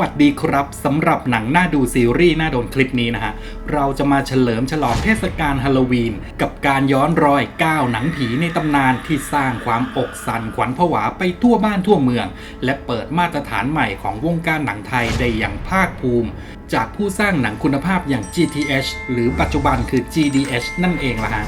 วัสดีครับสำหรับหนังน่าดูซีรีส์น่าโดนคลิปนี้นะฮะ เราจะมาเฉลิมฉลองเทศกาลฮาโลวีน กับการย้อนรอย9หนังผีในตำนานที่สร้างความอกสั่นขวัญผวาไปทั่วบ้านทั่วเมือง และเปิดมาตรฐานใหม่ของวงการหนังไทยได้อย่างภาคภูมิ จากผู้สร้างหนังคุณภาพอย่าง GTH หรือปัจจุบันคือ GDH นั่นเองละฮะ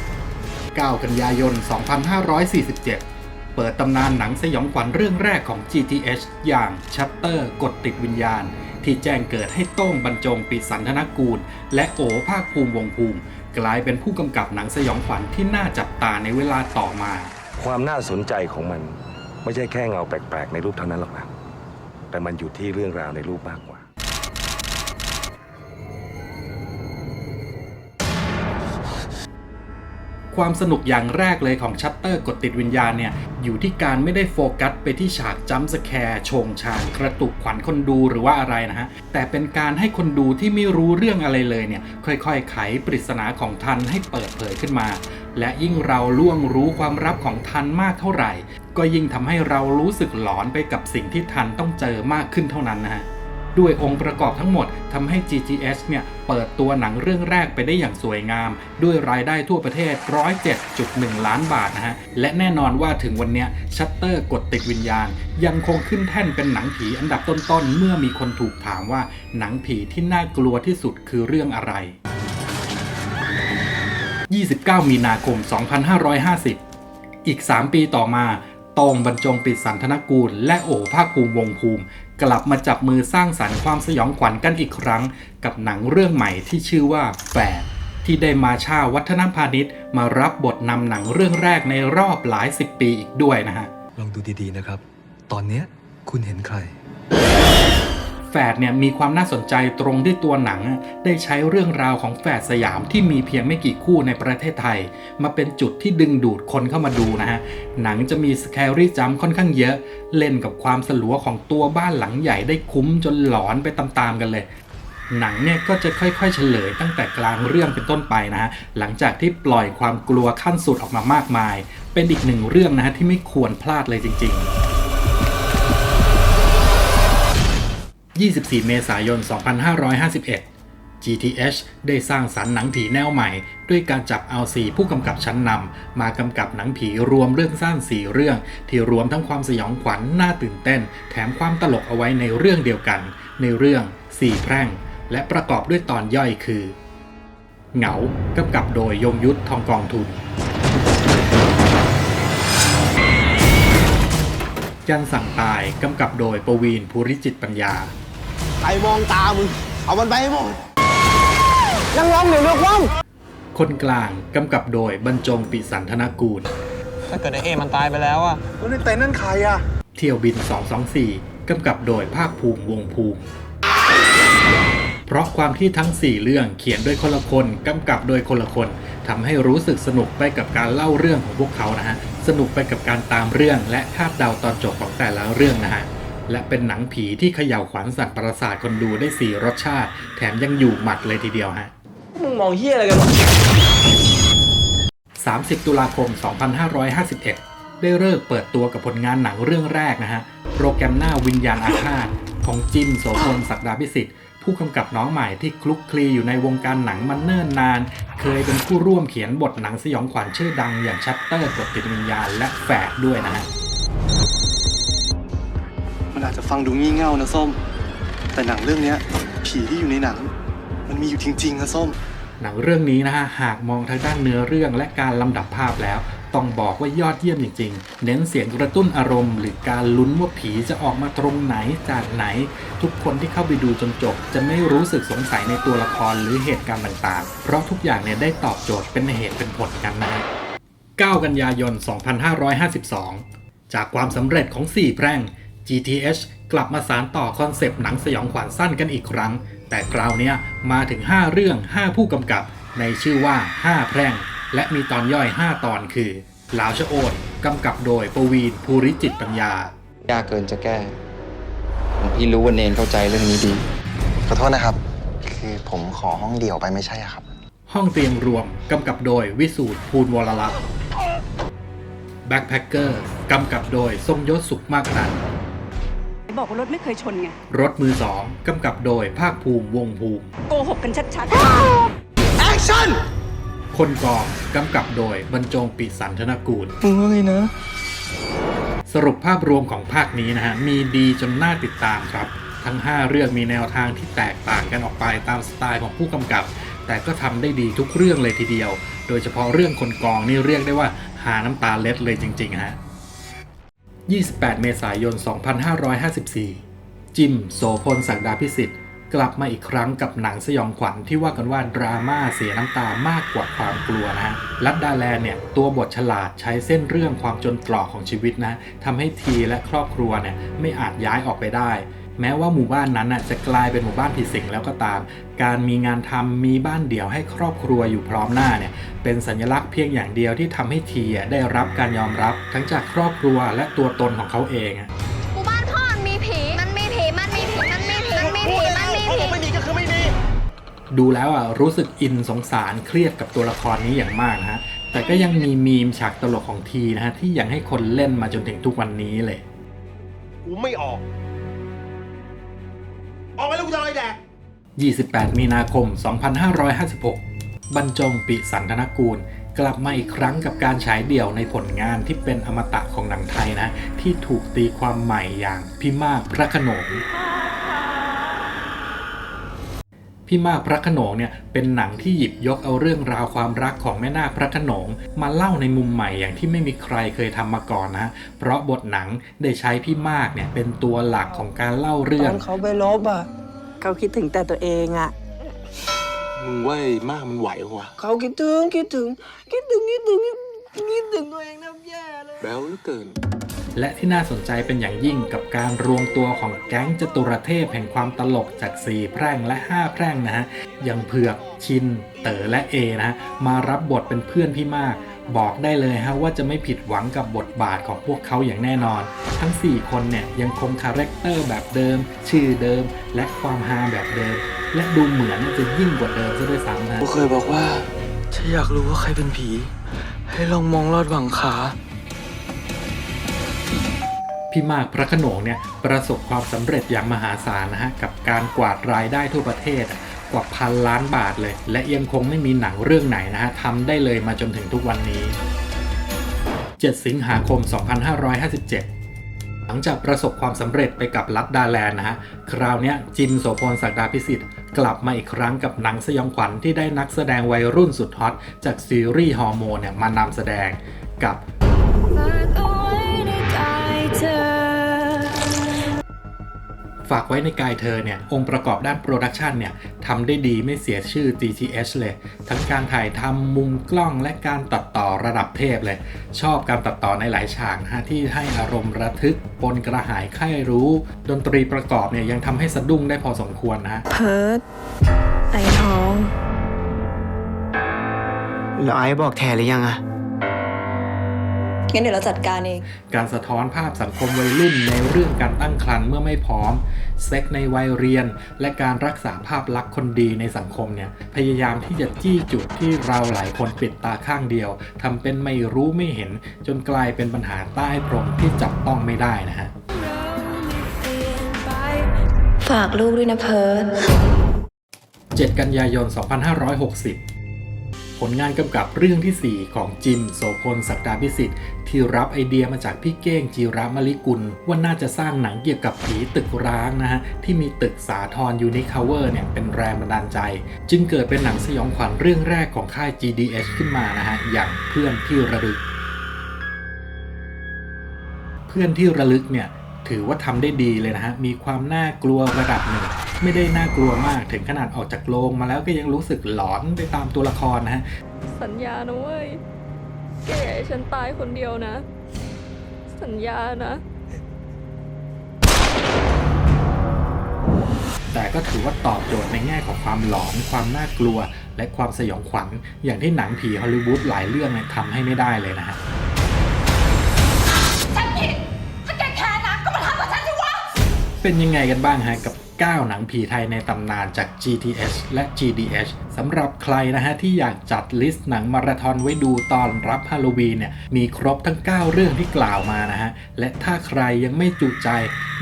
9 กันยายน 2547 เปิดตำนานหนังสยองขวัญเรื่องแรกของ GTH อย่างชัตเตอร์กดติดวิญญาณ ที่แจ้งเกิดให้โต้งบรรจงปิดสันธนกูล และโอภาคภูมิวงภูมิ กลายเป็นผู้กำกับหนังสยองขวัญที่น่าจับตาในเวลาต่อมา ความน่าสนใจของมัน ไม่ใช่แค่เงาแปลกๆ ในรูปเท่านั้นหรอกนะแต่มันอยู่ที่เรื่องราวในรูปมากกว่า ความสนุกอย่างแรกเลยของชัตเตอร์กดติดวิญญาณเนี่ย อยู่ที่การไม่ได้โฟกัสไปที่ฉากจัมป์สแคร์ชงชางกระตุกขวัญคนดูหรือว่าอะไรนะฮะ แต่เป็นการให้คนดูที่ไม่รู้เรื่องอะไรเลยเนี่ย ค่อยๆ ไขปริศนาของทันให้เปิดเผยขึ้นมา และยิ่งเราล่วงรู้ความลับของทันมากเท่าไหร่ ก็ยิ่งทำให้เรารู้สึกหลอนไปกับสิ่งที่ทันต้องเจอมากขึ้นเท่านั้นนะฮะ ด้วยองค์ประกอบทั้งหมดทำให้ GGS เนี่ยเปิดตัวหนังเรื่องแรกไปได้อย่างสวยงาม ด้วยรายได้ทั่วประเทศ 107.1 ล้านบาทนะฮะ และแน่นอนว่าถึงวันเนี้ยชัตเตอร์กดติดวิญญาณ ยังคงขึ้นแท่นเป็นหนังผีอันดับต้นๆ เมื่อมีคนถูกถามว่าหนังผีที่น่ากลัวที่สุดคือเรื่องอะไร 29 มีนาคม 2550 อีก 3 ปีต่อมาโตงบรรจงปิดสันธนกูล และโอภาคภูมิวงภูมิ กลับมาจับมือสร้างสรรค์ความสยองขวัญกันอีกครั้ง กับหนังเรื่องใหม่ที่ชื่อว่าแฝดที่ได้มาชาวัฒนพาณิชย์ มารับบทนำหนังเรื่องแรกในรอบหลายสิบปีอีกด้วยนะฮะ ลองดูดีๆนะครับ ตอนเนี้ยคุณเห็นใคร ดเนี่ยมีความน่าสนใจตรงที่ตัวหนัง ได้ใช้เรื่องราวของแฝดสยามที่มีเพียงไม่กี่คู่ในประเทศไทย มาเป็นจุดที่ดึงดูดคนเข้ามาดูนะฮะ หนังจะมีสแครี่จัมค่อนข้างเยอะ เล่นกับความสลัวของตัวบ้านหลังใหญ่ได้คุ้มจนหลอนไปตามๆกันเลยหนังเนี่ยก็จะค่อยๆเฉลยตั้งแต่กลางเรื่องเป็นต้นไปนะฮะหลังจากที่ปล่อยความกลัวขั้นสุดออกมามากมาย เป็นอีกหนึ่งเรื่องนะฮะที่ไม่ควรพลาดเลยจริง ๆ 24 เมษายน 2551 GTH ได้สร้างสรรค์หนังผีแนวใหม่ ด้วยการจับเอาสี่ผู้กำกับชั้นนำมากำกับหนังผีรวมเรื่องสั้นสี่เรื่อง ที่รวมทั้งความสยองขวัญน่าตื่นเต้น แถมความตลกเอาไว้ในเรื่องเดียวกัน ในเรื่องสี่แพร่ง และประกอบด้วยตอนย่อยคือ เหงากำกับโดยยงยุทธทองกองทุนยันสั่งตาย กำกับโดยประวีนภูริจิตปัญญา ใครมองตามึง เอามันไปให้หมดยังร้องอยู่เรื่องความคนกลางกำกับโดยบรรจงปิสันธนกูล ถ้าเกิดไอเอมันตายไปแล้วอะแล้วในเต็นท์นั่นใครอะเที่ยวบิน 224 กำกับโดยภาคภูมิวงภูมิ เพราะความที่ทั้ง 4 เรื่องเขียนโดยคนละคนกำกับโดยคนละคนทำให้รู้สึกสนุกไปกับการเล่าเรื่องของพวกเขานะฮะ สนุกไปกับการตามเรื่องและคาดเดาตอนจบของแต่ละเรื่องนะฮะ และเป็นหนังผีที่เขย่าวขวัญสัตว์ประสาทคนดูได้4รสชาติ แถมยังอยู่หมัดเลยทีเดียวฮะ มึงมองเฮียอะไรกันวะ30 ตุลาคม 2551 ได้เลิกเปิดตัวกับผลงานหนังเรื่องแรกนะฮะ โปรแกรมหน้าวิญญาณอาฆาตของจิมโสพลศักดาพิสิทธิ์ผู้กำกับน้องใหม่ที่คลุกคลีอยู่ในวงการหนังมันเนิ่นนาน เคยเป็นผู้ร่วมเขียนบทหนังสยองขวัญชื่อดังอย่างชัตเตอร์กดติดวิญญาณและแฝดด้วยนะฮะ มันอาจจะฟังดูงี่เง่านะส้ม แต่หนังเรื่องเนี้ยผีที่อยู่ในหนัง มันมีอยู่จริงๆนะส้ม หนังเรื่องนี้นะฮะหากมองทางด้านเนื้อเรื่องและการลำดับภาพแล้ว ต้องบอกว่ายอดเยี่ยมจริงๆ เน้นเสียงกระตุ้นอารมณ์ หรือการลุ้นว่าผีจะออกมาตรงไหนจากไหน ทุกคนที่เข้าไปดูจนจบ จะไม่รู้สึกสงสัยในตัวละครหรือเหตุการณ์ต่างๆ เพราะทุกอย่างเนี่ยได้ตอบโจทย์เป็นเหตุเป็นผลกันนะฮะ9กันยายน 2552 จากความสำเร็จของ 4 แพร่ง GTH กลับมาสารต่อคอนเซปต์หนังสยองขวัญสั้นกันอีกครั้ง แต่คราวเนี้ยมาถึง 5 เรื่อง 5 ผู้กำกับ ในชื่อว่า 5 แพร่ง และมีตอนย่อย 5 ตอนคือลาวชะโอนกำกับโดยปวีนภูริจิตปัญญา ยากเกินจะแก้ผมพี่รู้ว่าเนนเข้าใจเรื่องนี้ดี ขอโทษนะครับ คือผมขอห้องเดี่ยวไปไม่ใช่อะครับ ห้องเตรียมรวมกำกับโดยวิสูตรภูลวรลักษณ์ Backpacker กำกับโดยทรงยศสุขมากนันย บอกว่ารถไม่เคยชนไง รถมือสองกำกับโดยภาคภูมิวงภูมิ โกหกกันชัดแอคชั่น คนกองกำกับโดยบรรจงปิสันธนกูลมึงว่าไงนะ สรุปภาพรวมของภาคนี้นะฮะ มีดีจนน่าติดตามครับ ทั้ง 5 เรื่องมีแนวทางที่แตกต่างกันออกไปตามสไตล์ของผู้กำกับ แต่ก็ทำได้ดีทุกเรื่องเลยทีเดียว โดยเฉพาะเรื่องคนกองนี่เรียกได้ว่าหาน้ำตาเล็ดเลยจริงๆฮะ 28 เมษายน 2554 จิม โสพลศักดาพิสิทธิ์ กลับมาอีกครั้งกับหนังสยองขวัญที่ว่ากันว่าดราม่าเสียน้ำตามากกว่าความกลัวนะฮะลัดดาแลนเนี่ย ตัวบทฉลาดใช้เส้นเรื่องความจนตรอกของชีวิตนะทำให้ทีและครอบครัวเนี่ยไม่อาจย้ายออกไปได้ แม้ว่าหมู่บ้านนั้นน่ะจะกลายเป็นหมู่บ้านผีสิงแล้วก็ตาม การมีงานทำมีบ้านเดี่ยวให้ครอบครัวอยู่พร้อมหน้าเนี่ยเป็นสัญลักษณ์เพียงอย่างเดียวที่ทำให้ทีอะได้รับการยอมรับทั้งจากครอบครัวและตัวตนของเขาเองอะหมู่บ้านพ่อมันมีผีมันมีผีมันมีผีมันมีผีมันมีผีมันมีผีไม่มีก็คือไม่มีดูแล้วอะรู้สึกอินสงสารเครียดกับตัวละครนี้อย่างมากนะฮะแต่ก็ยังมีมีมฉากตลกของทีนะฮะที่ยังให้คนเล่นมาจนถึงทุกวันนี้เลยกูไม่ออกออ กไปแล้วกูจะอะไรแดก 28 มีนาคม 2556 บรรจงปิสันธนกูล กลับมาอีกครั้งกับการฉายเดี่ยวในผลงานที่เป็นอมตะของหนังไทยนะ ที่ถูกตีความใหม่อย่างพี่มากพระโขนงพี่มากพระโขนงเนี่ยเป็นหนังที่หยิบยกเอาเรื่องราวความรักของแม่นาคพระโขนง มาเล่าในมุมใหม่อย่างที่ไม่มีใครเคยทำมาก่อนนะเพราะบทหนังได้ใช้พี่มากเนี่ยเป็นตัวหลักของการเล่าเรื่องเขาไปลบอะๆ เขาคิดถึงแต่ตัวเองอะมึงว่ามากมันไหววะเขาคิดถึงคิดถึงคิดถึงคิดถึงคิดถึงตัวเองนะแย่เลย แบลเหลือเกิน และที่น่าสนใจเป็นอย่างยิ่งกับการรวมตัวของแก๊งจตุรเทพแห่งความตลกจาก 4 แพร่งและ 5 แพร่งนะฮะอย่างเผือกชิน เต๋อและเอนะฮะมารับบทเป็นเพื่อนพี่มาก บอกได้เลยฮะว่าจะไม่ผิดหวังกับบทบาทของพวกเขาอย่างแน่นอน ทั้ง 4 คนเนี่ยยังคงคาแรคเตอร์แบบเดิม ชื่อเดิม และความฮาแบบเดิม และดูเหมือนจะยิ่งกว่าเดิมซะด้วยซ้ำนะกูเคยบอกว่า ถ้าอยากรู้ว่าใครเป็นผี ให้ลองมองลอดหวังขา พี่มากพระโขนงเนี่ยประสบความสำเร็จอย่างมหาศาลนะฮะกับการกวาดรายได้ทั่วประเทศอะ ว่าพันล้านบาทเลย และยังคงไม่มีหนังเรื่องไหนนะฮะทำได้เลยมาจนถึงทุกวันนี้ 7 สิงหาคม 2557หลังจากประสบความสำเร็จไปกับลัดดาแลนนะฮะ คราวนี้จิมโสพลศักดาพิสิทธิ์กลับมาอีกครั้งกับหนังสยองขวัญที่ได้นักแสดงวัยรุ่นสุดฮอต จากซีรีส์ฮอร์โมนเนี่ยมานำแสดงกับ ฝากไว้ในกายเธอเนี่ยองค์ประกอบด้านโปรดักชันเนี่ยทำได้ดีไม่เสียชื่อ GTH เลย ทั้งการถ่ายทำมุมกล้องและการตัดต่อระดับเทพเลย ชอบการตัดต่อในหลายฉากนะฮะที่ให้อารมณ์ระทึกปนกระหายใคร่รู้ ดนตรีประกอบเนี่ยยังทำให้สะดุ้งได้พอสมควรนะฮะเพิร์ดไอทองแล้วไอ้บอกแทนหรือยังอะ งั้นเดี๋ยวเราจัดการเอง การสะท้อนภาพสังคมวัยรุ่นในเรื่องการตั้งครรภ์เมื่อไม่พร้อม เซ็กในวัยเรียน และการรักษาภาพลักษณ์คนดีในสังคมเนี่ยพยายามที่จะจี้จุดที่เราหลายคนปิดตาข้างเดียวทำเป็นไม่รู้ไม่เห็น จนกลายเป็นปัญหาใต้พรมที่จับต้องไม่ได้นะฮะฝากลูกด้วยนะเพิร์ด7กันยายน 2560 ผลงานกำกับเรื่องที่ 4 ของจิม โสพลศักดาพิสิทธิ์ ที่รับไอเดียมาจากพี่เก้งจีระมลิกุล ว่าน่าจะสร้างหนังเกี่ยวกับผีตึกร้างนะฮะ ที่มีตึกสาทรยูนิคาวเวอร์เนี่ย เป็นแรงบันดาลใจ จึงเกิดเป็นหนังสยองขวัญเรื่องแรกของค่าย GDH ขึ้นมานะฮะ อย่างเพื่อนที่ระลึก เพื่อนที่ระลึกเนี่ย ถือว่าทำได้ดีเลยนะฮะ มีความน่ากลัวระดับหนึ่ง ไม่ได้น่ากลัวมากถึงขนาดออกจากโรงมาแล้วก็ยังรู้สึกหลอนไปตามตัวละครนะฮะ สัญญานะเว้ย แกอย่าให้ฉันตายคนเดียวนะ สัญญานะแต่ก็ถือว่าตอบโจทย์ในแง่ของความหลอน ความน่ากลัว และความสยองขวัญ อย่างที่หนังผีฮอลลีวูดหลายเรื่องเนี่ยทำให้ไม่ได้เลยนะฮะ เป็นยังไงกันบ้างฮะกับ 9 หนังผีไทยในตำนานจาก GTH และ GDH สำหรับใครนะฮะที่อยากจัดลิสต์หนังมาราธอนไว้ดูตอนรับฮาโลวีนเนี่ยมีครบทั้ง 9 เรื่องที่กล่าวมานะฮะ และถ้าใครยังไม่จุใจ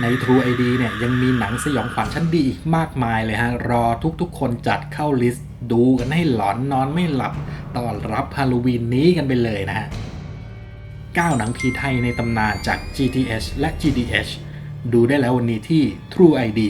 ใน True ID เนี่ยยังมีหนังสยองขวัญชั้นดีอีกมากมายเลยฮะ รอทุกๆ คนจัดเข้าลิสต์ดูกันให้หลอนนอนไม่หลับตอนรับฮาโลวีนนี้กันไปเลยนะฮะ 9 หนังผีไทยในตำนานจาก GTH และ GDH ดูได้แล้ววันนี้ที่ True ID